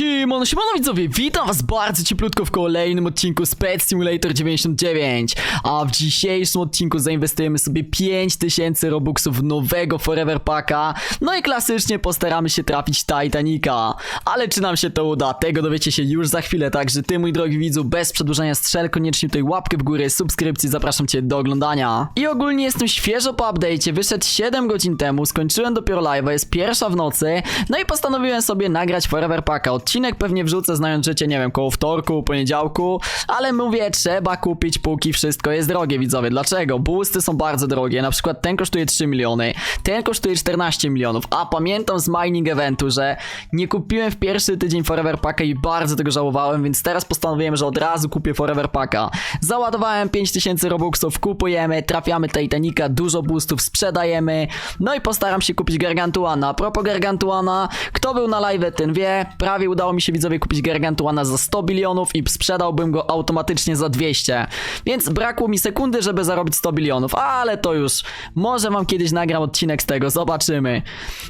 Siemano, siemano widzowie, witam was bardzo cieplutko w kolejnym odcinku z Simulator 99 A w dzisiejszym odcinku zainwestujemy sobie 5000 robuxów nowego Forever Packa. No i klasycznie postaramy się trafić Titanica. Ale czy nam się to uda, tego dowiecie się już za chwilę. Także ty mój drogi widzu, bez przedłużania strzel koniecznie tutaj łapkę w górę, subskrypcji, zapraszam cię do oglądania. I ogólnie jestem świeżo po update'cie, wyszedł 7 godzin temu, skończyłem dopiero live'a, jest pierwsza w nocy. No i postanowiłem sobie nagrać Forever Packa Odcinek pewnie wrzucę znając życie, nie wiem, koło wtorku, poniedziałku Ale mówię, trzeba kupić póki wszystko jest drogie widzowie. Dlaczego? Boosty są bardzo drogie, na przykład ten kosztuje 3 miliony Ten kosztuje 14 milionów A pamiętam z mining eventu, że nie kupiłem w pierwszy tydzień Forever Packa i bardzo tego żałowałem Więc teraz postanowiłem, że od razu kupię Forever Packa. Załadowałem 5000 robuxów, kupujemy, trafiamy Titanica, dużo boostów, sprzedajemy No i postaram się kupić Gargantuana. A propos Gargantuana, kto był na live ten wie Prawie udało mi się widzowie kupić Gargantuana za 100 bilionów i sprzedałbym go automatycznie za 200 Więc brakło mi sekundy, żeby zarobić 100 bilionów Ale to już, może wam kiedyś nagram odcinek z tego, zobaczymy.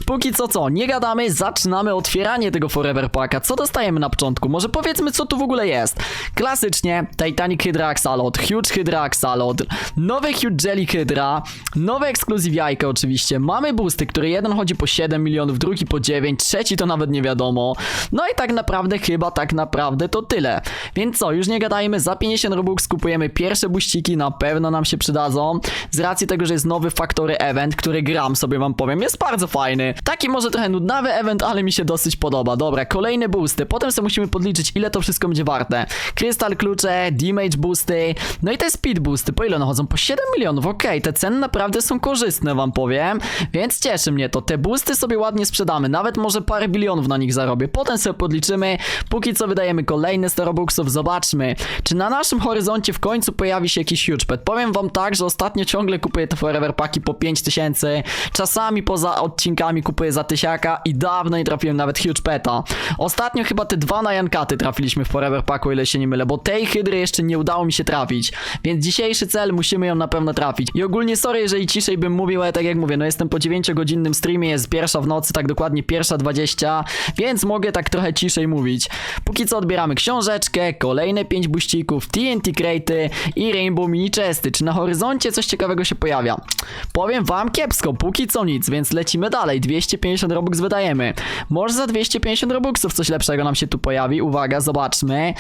Póki co co, nie gadamy, zaczynamy otwieranie tego Forever Packa. Co dostajemy na początku? Może powiedzmy co tu w ogóle jest. Klasycznie Titanic Hydra Axolot, Huge Hydra Axolot Nowy Huge Jelly Hydra Nowe ekskluzyw jajka oczywiście. Mamy boosty, który jeden chodzi po 7 milionów, drugi po 9 Trzeci to nawet nie wiadomo. No i tak naprawdę chyba tak naprawdę to tyle. Więc co, już nie gadajmy, za 50 robux kupujemy pierwsze buściki Na pewno nam się przydadzą. Z racji tego, że jest nowy Factory Event, który gram sobie wam powiem Jest bardzo fajny. Taki może trochę nudnawy event, ale mi się dosyć podoba. Dobra, kolejne boosty Potem sobie musimy podliczyć ile to wszystko będzie warte. Krystal klucze, damage boosty No i te speed boosty, po ile one chodzą? Po 7 milionów, okej, te ceny naprawdę są korzystne wam powiem. Więc cieszy mnie to, te boosty sobie ładnie sprzedamy. Nawet może parę bilionów na nich zarobię. Potem sobie podliczymy, póki co wydajemy kolejne 100 robuxów Zobaczmy, czy na naszym horyzoncie w końcu pojawi się jakiś huge pet Powiem wam tak, że ostatnio ciągle kupuję te forever paki po 5000 Czasami poza odcinkami kupuję za tysiaka I dawno nie trafiłem nawet huge peta Ostatnio chyba te dwa na Jankaty trafiliśmy w forever paku, ile się nie mylę Bo tej hydry jeszcze nie udało mi się trafić. Więc dzisiejszy cel musimy ją na pewno trafić. I ogólnie sorry, jeżeli ciszej bym mówił, ale tak jak mówię No jestem po 9-godzinnym streamie, jest pierwsza w nocy, tak dokładnie pierwsza 20 Więc mogę tak trochę ciszej mówić Póki co odbieramy książeczkę, kolejne 5 buścików, TNT Crate'y i Rainbow Mini Chesty Czy na horyzoncie coś ciekawego się pojawia? Powiem wam kiepsko, póki co nic, więc lecimy dalej 250 robux wydajemy Może za 250 robuxów coś lepszego nam się tu pojawi Uwaga, zobaczmy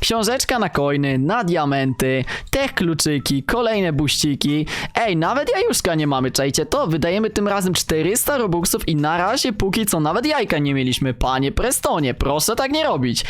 Książeczka na coiny, na diamenty, tech kluczyki, kolejne buściki. Ej, nawet jajuszka nie mamy, czajcie to? Wydajemy tym razem 400 robuxów i na razie póki co nawet jajka nie mieliśmy. Panie Prestonie, proszę tak nie robić.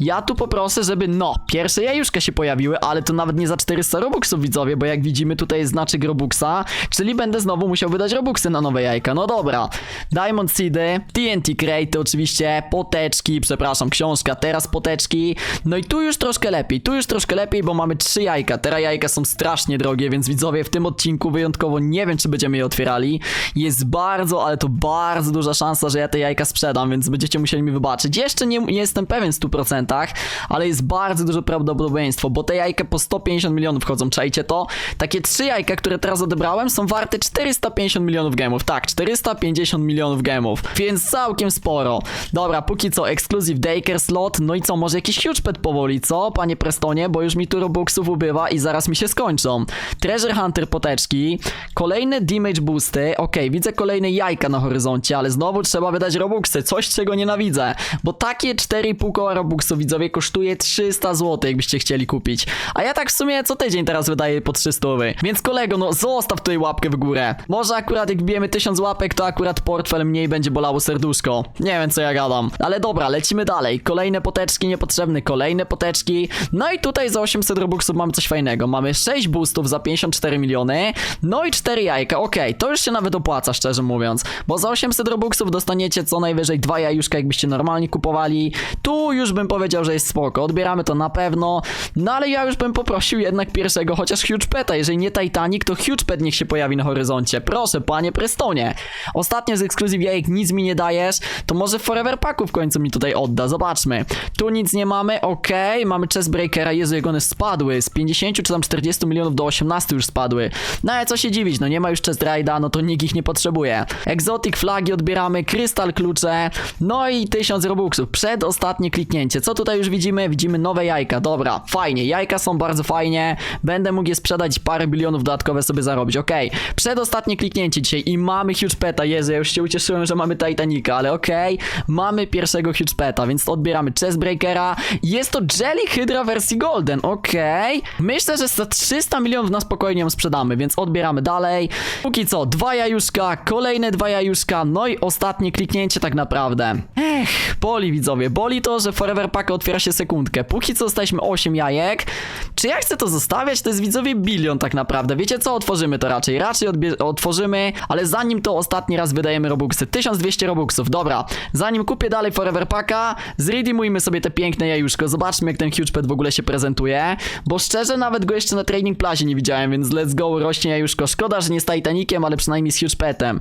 Ja tu poproszę, żeby no, pierwsze jajuszka się pojawiły, ale to nawet nie za 400 robuxów widzowie, bo jak widzimy tutaj jest znaczek robuxa, czyli będę znowu musiał wydać robuxy na nowe jajka. No dobra. Diamond Seedy, TNT Crate oczywiście, poteczki, przepraszam, książka, teraz poteczki. No i tu już troszkę lepiej, tu już troszkę lepiej, bo mamy trzy jajka. Teraz jajka są strasznie drogie, więc widzowie w tym odcinku wyjątkowo nie wiem, czy będziemy je otwierali. Jest bardzo, ale to bardzo duża szansa, że ja te jajka sprzedam, więc będziecie musieli mi wybaczyć. Jeszcze nie, nie jestem pewien 100%, procentach, ale jest bardzo duże prawdopodobieństwo, bo te jajka po 150 milionów chodzą, czajcie to? Takie trzy jajka, które teraz odebrałem są warte 450 milionów gemów, tak, 450 milionów gemów, więc całkiem sporo. Dobra, póki co Exclusive Daker slot, no i co, może jakiś huge pet powoli, co, panie Prestonie, bo już mi tu robuxów ubywa i zaraz mi się skończą. Treasure Hunter poteczki, kolejne damage boosty, ok, widzę kolejne jajka na horyzoncie, ale znowu trzeba wydać robuxy, coś czego nienawidzę, bo takie 4,5 koła robuxów widzowie kosztuje 300 zł, jakbyście chcieli kupić. A ja tak w sumie co tydzień teraz wydaję po 300. Więc kolego, no zostaw tutaj łapkę w górę. Może akurat jak wbijemy 1000 łapek, to akurat portfel mniej będzie bolało serduszko. Nie wiem co ja gadam. Ale dobra, lecimy dalej. Kolejne poteczki niepotrzebne, kolejne poteczki. No i tutaj za 800 robuxów mamy coś fajnego. Mamy 6 boostów za 54 miliony. No i 4 jajka. Okej, to już się nawet opłaca, szczerze mówiąc. Bo za 800 robuxów dostaniecie co najwyżej dwa jajuszka, jakbyście normalnie kupowali. Tu już bym powiedział powiedział, że jest spoko, odbieramy to na pewno, no ale ja już bym poprosił jednak pierwszego, chociaż Huge Peta, jeżeli nie Titanic, to Huge Pet niech się pojawi na horyzoncie, proszę, panie Prestonie. Ostatnio z ekskluzyw jajek nic mi nie dajesz, to może Forever Packu w końcu mi tutaj odda, zobaczmy. Tu nic nie mamy, okej, mamy Chessbreakera, Jezu, jak one spadły, z 50 czy tam 40 milionów do 18 już spadły. No ale co się dziwić, no nie ma już Chest Ride'a, no to nikt ich nie potrzebuje. Exotic flagi odbieramy, krystal klucze, no i 1000 robuxów. Przedostatnie kliknięcie. Co tutaj już widzimy? Widzimy nowe jajka. Dobra, fajnie. Jajka są bardzo fajnie. Będę mógł je sprzedać parę bilionów dodatkowe sobie zarobić. Okej. Przedostatnie kliknięcie dzisiaj i mamy huge peta. Jezu, ja już się ucieszyłem, że mamy Titanica, ale okej. Mamy pierwszego huge peta, więc odbieramy Chessbreakera. Jest to Jelly Hydra wersji Golden. Okej. Myślę, że za 300 milionów na spokojnie ją sprzedamy, więc odbieramy dalej. Póki co, dwa jajuszka, kolejne dwa jajuszka, no i ostatnie kliknięcie tak naprawdę. Ech, boli widzowie, boli to, że Forever Pack otwiera się sekundkę. Póki co dostaliśmy 8 jajek. Czy ja chcę to zostawiać? To jest widzowie bilion tak naprawdę. Wiecie co? Otworzymy to raczej. Raczej otworzymy, ale zanim to ostatni raz wydajemy robuxy. 1200 robuxów, dobra. Zanim kupię dalej Forever Packa, zredeemujmy sobie te piękne jajuszko. Zobaczmy jak ten huge pet w ogóle się prezentuje. Bo szczerze nawet go jeszcze na Training Plazie nie widziałem, więc let's go, rośnie jajuszko. Szkoda, że nie z Titanikiem, ale przynajmniej z huge petem.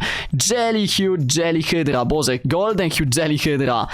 Jelly Huge Jelly Hydra. Boże, Golden Huge Jelly Hydra.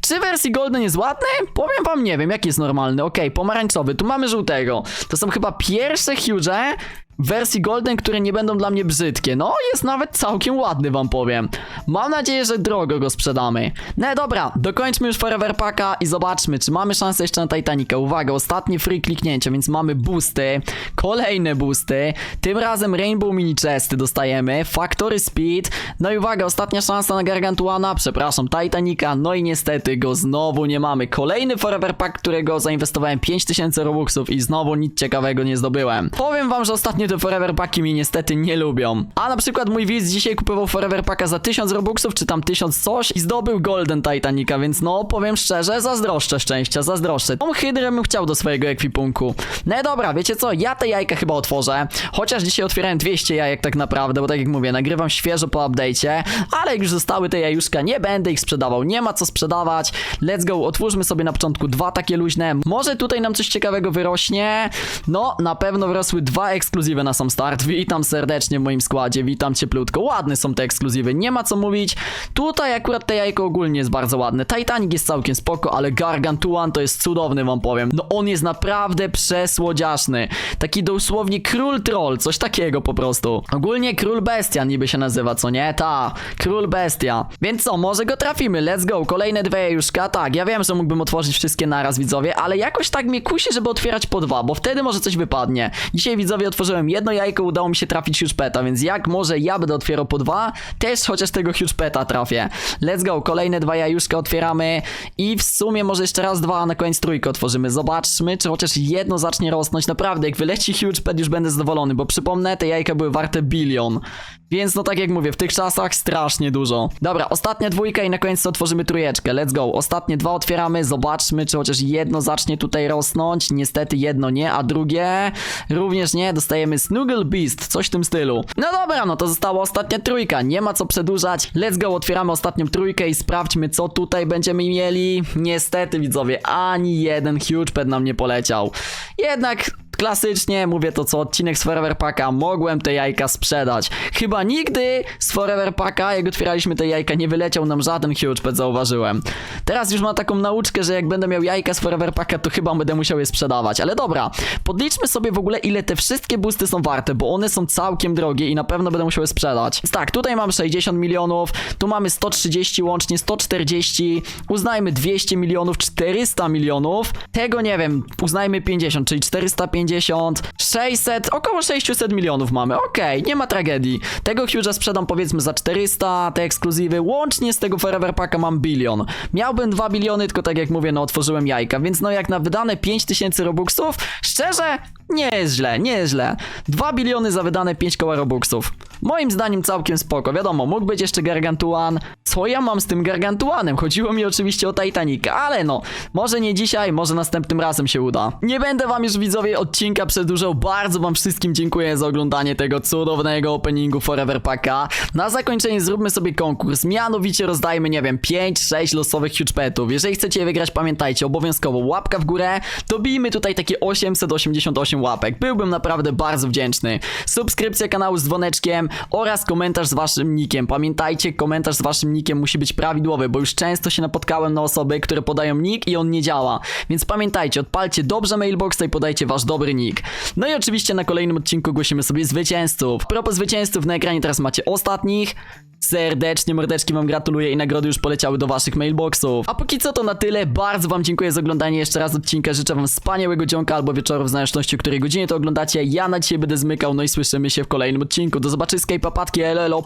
Czy wersji Golden jest ładny? Powiem wam, nie wiem, jaki jest normalny. Okej, pomarańczowy, tu mamy żółtego. To są chyba pierwsze huge wersji Golden, które nie będą dla mnie brzydkie. No, jest nawet całkiem ładny, wam powiem. Mam nadzieję, że drogo go sprzedamy. No dobra, dokończmy już Forever Packa i zobaczmy, czy mamy szansę jeszcze na Titanica. Uwaga, ostatnie free kliknięcie, więc mamy boosty, kolejne boosty, tym razem Rainbow Mini Chesty dostajemy, Factory Speed, no i uwaga, ostatnia szansa na Gargantuana, przepraszam, Titanica, no i niestety go znowu nie mamy. Kolejny Forever Pack, którego zainwestowałem 5000 robuxów i znowu nic ciekawego nie zdobyłem. Powiem wam, że ostatnio te Forever Packi mnie niestety nie lubią. A na przykład mój widz dzisiaj kupował Forever Packa za 1000 robuxów, czy tam 1000 coś i zdobył Golden Titanica, więc no, powiem szczerze, zazdroszczę szczęścia, zazdroszczę. Tą hydrę bym chciał do swojego ekwipunku. No dobra, wiecie co, ja te jajka chyba otworzę, chociaż dzisiaj otwierałem 200 jajek tak naprawdę, bo tak jak mówię, nagrywam świeżo po update'cie, ale jak już zostały te jajuszka, nie będę ich sprzedawał, nie ma co sprzedawać. Let's go, otwórzmy sobie na początku dwa takie luźne, może tutaj nam coś ciekawego wyrośnie. No, na pewno wyrosły dwa ekskluzywy na sam start. Witam serdecznie w moim składzie, witam cieplutko. Ładne są te ekskluzywy, nie ma co mówić. Tutaj akurat te jajko ogólnie jest bardzo ładne. Titanic jest całkiem spoko, ale Gargantuan to jest cudowny, wam powiem. No on jest naprawdę przesłodziaszny. Taki dosłownie król troll, coś takiego po prostu. Ogólnie król bestia niby się nazywa, co nie? Ta, król bestia. Więc co, może go trafimy, let's go. Kolejne dwie jajuszka, tak, ja wiem, że mógłbym otworzyć wszystkie naraz, widzowie, ale jakoś tak mnie kusi, żeby otwierać po dwa, bo wtedy może coś wypadnie. Dzisiaj, widzowie, otworzyłem jedno jajko, udało mi się trafić huge peta, więc jak może ja będę otwierał po dwa, też chociaż tego huge peta trafię. Let's go, kolejne dwa jajuszka otwieramy i w sumie może jeszcze raz dwa, a na koniec trójkę otworzymy. Zobaczmy, czy chociaż jedno zacznie rosnąć. Naprawdę, jak wyleci huge pet, już będę zadowolony, bo przypomnę, te jajka były warte bilion. Więc no tak jak mówię, w tych czasach strasznie dużo. Dobra, ostatnia dwójka i na koniec otworzymy trójeczkę. Let's go. Ostatnie dwa otwieramy, zobaczmy, czy chociaż jedno zacznie tutaj rosnąć. Niestety jedno nie, a drugie również nie. Dostajemy Snuggle Beast, coś w tym stylu. No dobra, no to została ostatnia trójka. Nie ma co przedłużać. Let's go, otwieramy ostatnią trójkę i sprawdźmy, co tutaj będziemy mieli. Niestety, widzowie, ani jeden huge pet nam nie poleciał. Jednak Klasycznie, mówię to co odcinek z Forever Packa, mogłem te jajka sprzedać. Chyba nigdy z Forever Packa, jak otwieraliśmy te jajka, nie wyleciał nam żaden huge pet, zauważyłem. Teraz już mam taką nauczkę, że jak będę miał jajka z Forever Packa, to chyba będę musiał je sprzedawać. Ale dobra, podliczmy sobie w ogóle ile te wszystkie boosty są warte, bo one są całkiem drogie i na pewno będę musiał je sprzedać. Więc tak, tutaj mam 60 milionów, tu mamy 130 łącznie, 140, uznajmy 200 milionów, 400 milionów, tego nie wiem, uznajmy 50, czyli 450 600, około 600 milionów mamy, okej, nie ma tragedii. Tego Huge'a sprzedam powiedzmy za 400, te ekskluzywy, łącznie z tego Forever Packa mam bilion. Miałbym 2 biliony, tylko tak jak mówię, no otworzyłem jajka, więc no jak na wydane 5000 robuxów, szczerze, nie jest źle, nie jest źle. 2 biliony za wydane 5 koła robuxów. Moim zdaniem całkiem spoko. Wiadomo, mógł być jeszcze Gargantuan. Co ja mam z tym Gargantuanem? Chodziło mi oczywiście o Titanica, ale no, może nie dzisiaj, może następnym razem się uda. Nie będę wam już widzowie odcinka przedłużał. Bardzo wam wszystkim dziękuję za oglądanie tego cudownego openingu Forever Packa. Na zakończenie zróbmy sobie konkurs. Mianowicie rozdajmy, nie wiem, 5-6 losowych huge petów. Jeżeli chcecie je wygrać, pamiętajcie, obowiązkowo łapka w górę. Dobijmy tutaj takie 888 łapek. Byłbym naprawdę bardzo wdzięczny. Subskrypcja kanału z dzwoneczkiem oraz komentarz z waszym nickiem. Pamiętajcie, komentarz z waszym nickiem musi być prawidłowy, bo już często się napotkałem na osoby, które podają nick i on nie działa. Więc pamiętajcie, odpalcie dobrze mailboxa i podajcie wasz dobry nick. No i oczywiście na kolejnym odcinku głosimy sobie zwycięzców. Propos zwycięzców na ekranie teraz macie ostatnich. Serdecznie, mordeczki wam gratuluję i nagrody już poleciały do waszych mailboxów. A póki co to na tyle, bardzo wam dziękuję za oglądanie jeszcze raz odcinka, życzę wam wspaniałego dzionka albo wieczoru w zależności o której godzinie to oglądacie. Ja na dzisiaj będę zmykał, no i słyszymy się w kolejnym odcinku. Do zobaczyska i papatki, elo, elo!